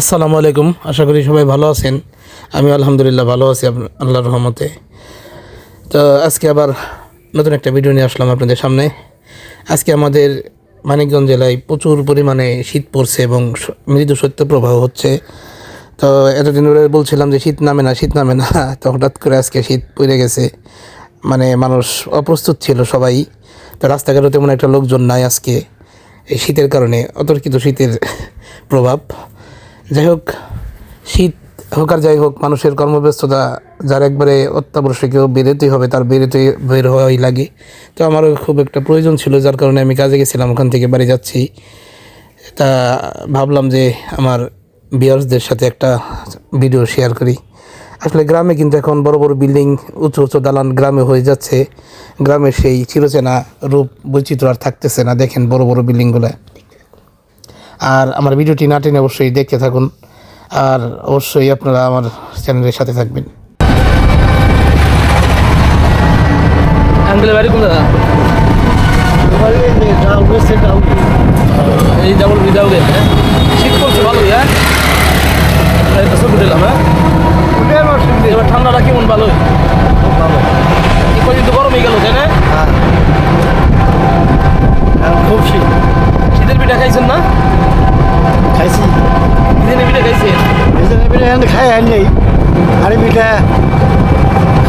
আসসালামু আলাইকুম। আশা করি সবাই ভালো আছেন। আমি আলহামদুলিল্লাহ ভালো আছি আল্লাহর রহমতে। তো আজকে আবার নতুন একটা ভিডিও নিয়ে আসলাম আপনাদের সামনে। আজকে আমাদের মানিকগঞ্জ জেলায় প্রচুর পরিমাণে শীত পড়ছে এবং মৃদু শৈত্যপ্রবাহ হচ্ছে। তো এতদিন ধরে বলছিলাম যে শীত নামে না, শীত নামে না। তো হঠাৎ করে আজকে শীত পড়ে গেছে। মানে মানুষ অপ্রস্তুত ছিল সবাই। তো রাস্তাঘাটে তেমন একটা লোকজন নাই আজকে এই শীতের কারণে। অতর্কিত শীতের প্রভাব। যাই হোক, শীত হোক আর যাই হোক, মানুষের কর্মব্যস্ততা যার একবারে অত্যাবশ্যকীয় বেরোতেই হবে, তার বেরোতে বের হওয়াই লাগে। তো আমারও খুব একটা প্রয়োজন ছিল, যার কারণে আমি কাজে গেছিলাম, ওখান থেকে বাড়ি যাচ্ছি। তা ভাবলাম যে আমার বিয়ার্সদের সাথে একটা ভিডিও শেয়ার করি। আসলে গ্রামে কিন্তু এখন বড় বড় বিল্ডিং, উঁচু উঁচু দালান গ্রামে হয়ে যাচ্ছে। গ্রামের সেই চিরচেনা রূপ বৈচিত্র্য আর থাকতেছে না, দেখেন বড় বড় বিল্ডিংগুলো। আর আমার ভিডিওটি না টেনে অবশ্যই দেখতে থাকুন। আর অবশ্যই আপনারা আমার চ্যানেলের সাথে থাকবেন। দাদা এই ডাবল ভালো হ্যাঁ? দিলাম হ্যাঁ? এবার ঠান্ডাটা কেমন ভালো? এই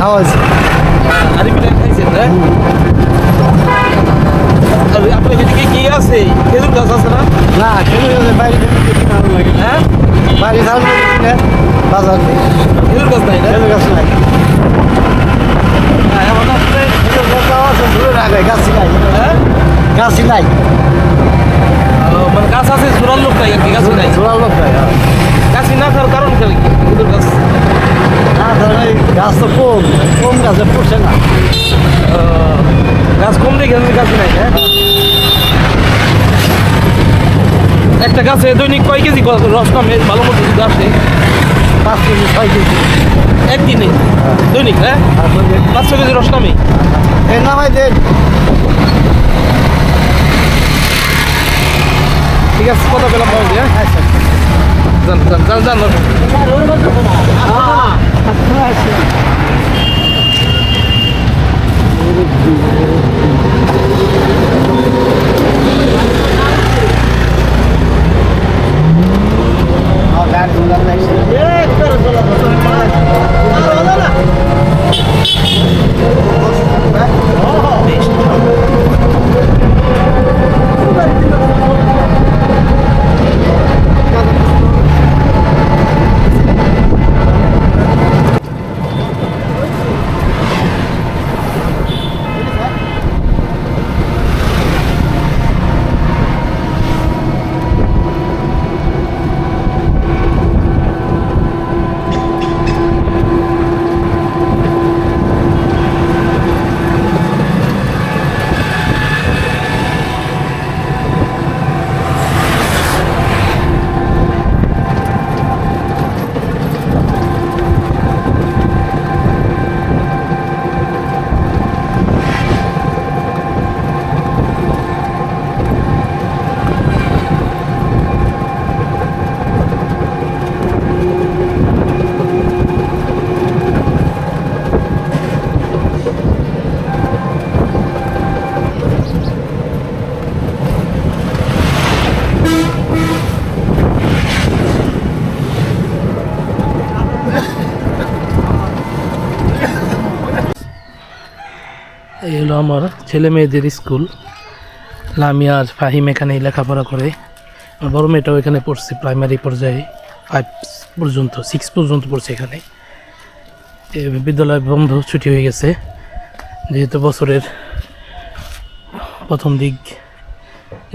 খাওয়া হয়েছে আরে পিঠা খাইছেন না আপনার এদিকে কি আছে খেজুর গাছ আছে না না খেলে গেলে বাইরে ভালো লাগে হ্যাঁ বাইরে থাকলে কিনে বাজার খেজুর গাছ নাই। খেলে গাছ নাই। গাছই নাই। গাছই মানে গাছ আছে জোরার লোক নাই। আর কি গাছ নাই জোড়া লোক নাই গাছ না খাওয়ার কারণ খেলে কি খেজুর গাছ না ধরেন গাছ তো কম কম গাছে পড়ছে না। গাছ কম দেখে গাছ নাই হ্যাঁ? একটা গাছে দৈনিক কয় কেজি রস নামে? ভালো মতো যদি আসে পাঁচ কেজি ছয় কেজি। একদিনে? দৈনিক হ্যাঁ? তারপরে পাঁচশো কেজি রস নামে? এই নামাই দেন। ঠিক আছে কথা পেলাম হ্যাঁ? আচ্ছা যান যান যান যান এই হলো আমার ছেলে মেয়েদের স্কুল। লামিয়া আর ফাহিম এখানে লেখাপড়া করে। আমার বড় মেয়েটাও এখানে পড়ছে প্রাইমারি পর্যায়ে ফাইভ পর্যন্ত সিক্স পর্যন্ত পড়ছে এখানে। বিদ্যালয় বন্ধ, ছুটি হয়ে গেছে। যেহেতু বছরের প্রথম দিক,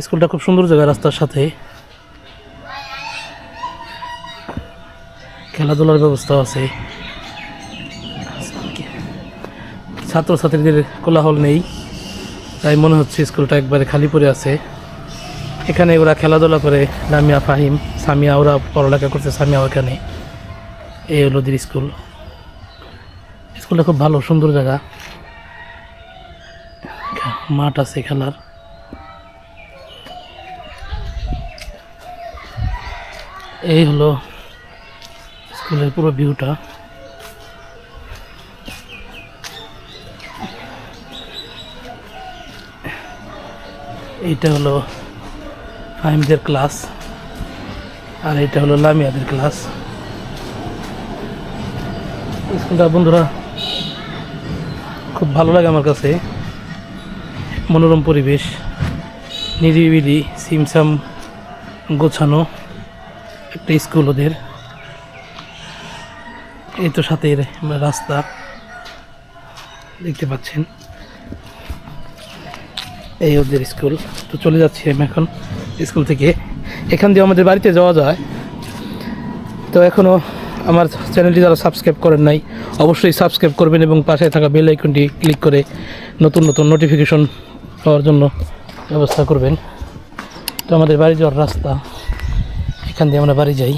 স্কুলটা খুব সুন্দর জায়গা রাস্তার সাথে। খেলাধুলার ব্যবস্থা আছে। ছাত্রছাত্রীদের কোলাহল নেই। তাই মনে হচ্ছে স্কুলটা একবারে খালি পড়ে আছে। এখানে ওরা খেলাধুলা করে। লামিয়া ফাহিম, সামিয়া, ওরা পড়ালেখা করছে সামিয়া ওখানে। এই হলো ওদের স্কুল। স্কুলটা খুব ভালো, সুন্দর জায়গা। মাঠ আছে খেলার। এই হলো স্কুলের পুরো ভিউটা এইটা হলো ফাহিমদের ক্লাস আর এটা হলো লামিয়াদের ক্লাস। স্কুলটা বন্ধুরা, খুব ভালো লাগে আমার কাছে। মনোরম পরিবেশ, নিরিবিলি, সিমসাম গোছানো একটা স্কুল ওদের। এই তো সাথে রাস্তা দেখতে পাচ্ছেন। এই ওদের স্কুল। তো চলে যাচ্ছি আমি এখন স্কুল থেকে। এখান দিয়ে আমাদের বাড়িতে যাওয়া যায়। তো এখনও আমার চ্যানেলটি যারা সাবস্ক্রাইব করেন নাই, অবশ্যই সাবস্ক্রাইব করবেন এবং পাশে থাকা বেল আইকনটি ক্লিক করে নতুন নতুন নোটিফিকেশন পাওয়ার জন্য ব্যবস্থা করবেন। তো আমাদের বাড়ি যাওয়ার রাস্তা। এখান দিয়ে আমরা বাড়ি যাই।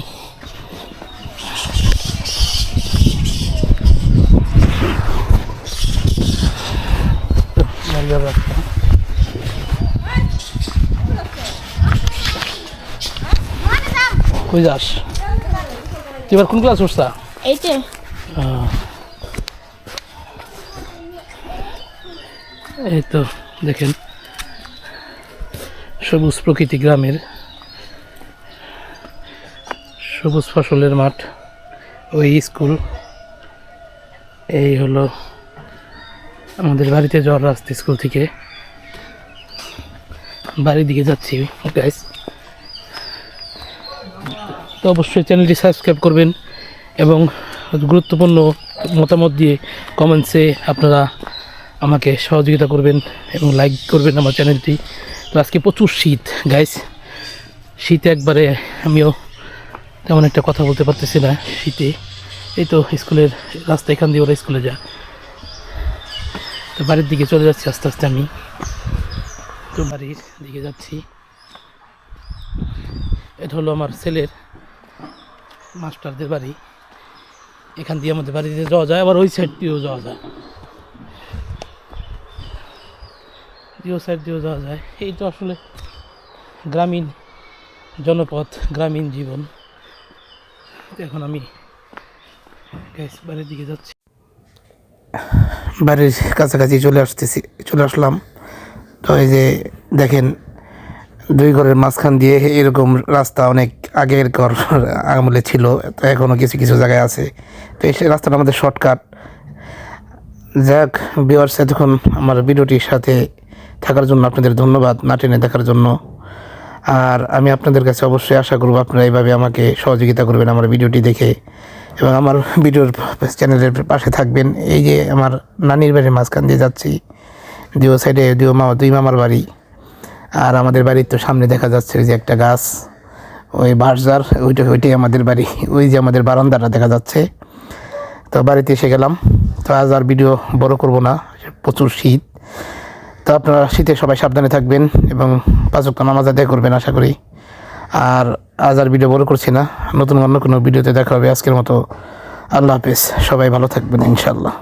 কই যাস? এবার কোন ক্লাস উঠছা? এইটে। এই তো দেখেন। সবুজ প্রকৃতি গ্রামের সবুজ ফসলের মাঠ ওই স্কুল। এই হলো আমাদের বাড়িতে যাওয়ার রাস্তা স্কুল থেকে। বাড়ির দিকে যাচ্ছি গাইস তো অবশ্যই চ্যানেলটি সাবস্ক্রাইব করবেন এবং গুরুত্বপূর্ণ মতামত দিয়ে কমেন্টসে আপনারা আমাকে সহযোগিতা করবেন এবং লাইক করবেন আমার চ্যানেলটি। তো আজকে প্রচুর শীত। গাইস শীতে একবারে আমিও তেমন একটা কথা বলতে পারতেছি না শীতে। এই তো স্কুলের রাস্তা এখান দিয়ে ওরা স্কুলে যায়। তো বাড়ির দিকে চলে যাচ্ছি আস্তে আস্তে আমি। তো বাড়ির দিকে যাচ্ছি। এটা হলো আমার ছেলের মাস্টারদের বাড়ি। এখান দিয়ে আমাদের বাড়িতে যাওয়া যায়, আবার ওই সাইড দিয়েও যাওয়া যায়। দিও সাইড দিয়েও যাওয়া যায়। এই তো আসলে গ্রামীণ জনপথ, গ্রামীণ জীবন। এখন আমি বাড়ির দিকে যাচ্ছি। বাড়ির কাছাকাছি চলে আসতেছি, চলে আসলাম। তো এই যে দেখেন দুই ঘরের মাঝখান দিয়ে এরকম রাস্তা অনেক আগের ঘর আমলে ছিল, তো এখনও কিছু কিছু জায়গায় আছে। তো এই রাস্তাটা আমাদের শর্টকাট। যাক বিওয়ার্স এতক্ষণ আমার ভিডিওটির সাথে থাকার জন্য আপনাদের ধন্যবাদ, না টেনে দেখার জন্য। আর আমি আপনাদের কাছে অবশ্যই আশা করব আপনারা এইভাবে আমাকে সহযোগিতা করবেন আমার ভিডিওটি দেখে। এবং আমার ভিডিওর চ্যানেলের পাশে থাকবেন। এই যে আমার নানির বাড়ির মাঝখান দিয়ে যাচ্ছি। দুই সাইডে দুই মামা দুই মামার বাড়ি। আর আমাদের বাড়ির তো সামনে দেখা যাচ্ছে ওই যে একটা গাছ, ওই বাঁশঝাড়, ওইটা ওইটাই আমাদের বাড়ি, ওই যে আমাদের বারান্দাটা দেখা যাচ্ছে। তো বাড়িতে এসে গেলাম। তো আজ আর ভিডিও বড় করব না, প্রচুর শীত। তো আপনারা শীতে সবাই সাবধানে থাকবেন এবং পাঁচক্ত নামাজ আদায় করবেন, আশা করি। আর আজ আর ভিডিও বড় করছি না, নতুন অন্য কোনো ভিডিওতে দেখা হবে আজকের মতো। আল্লাহ হাফেজ, সবাই ভালো থাকবেন ইনশাল্লাহ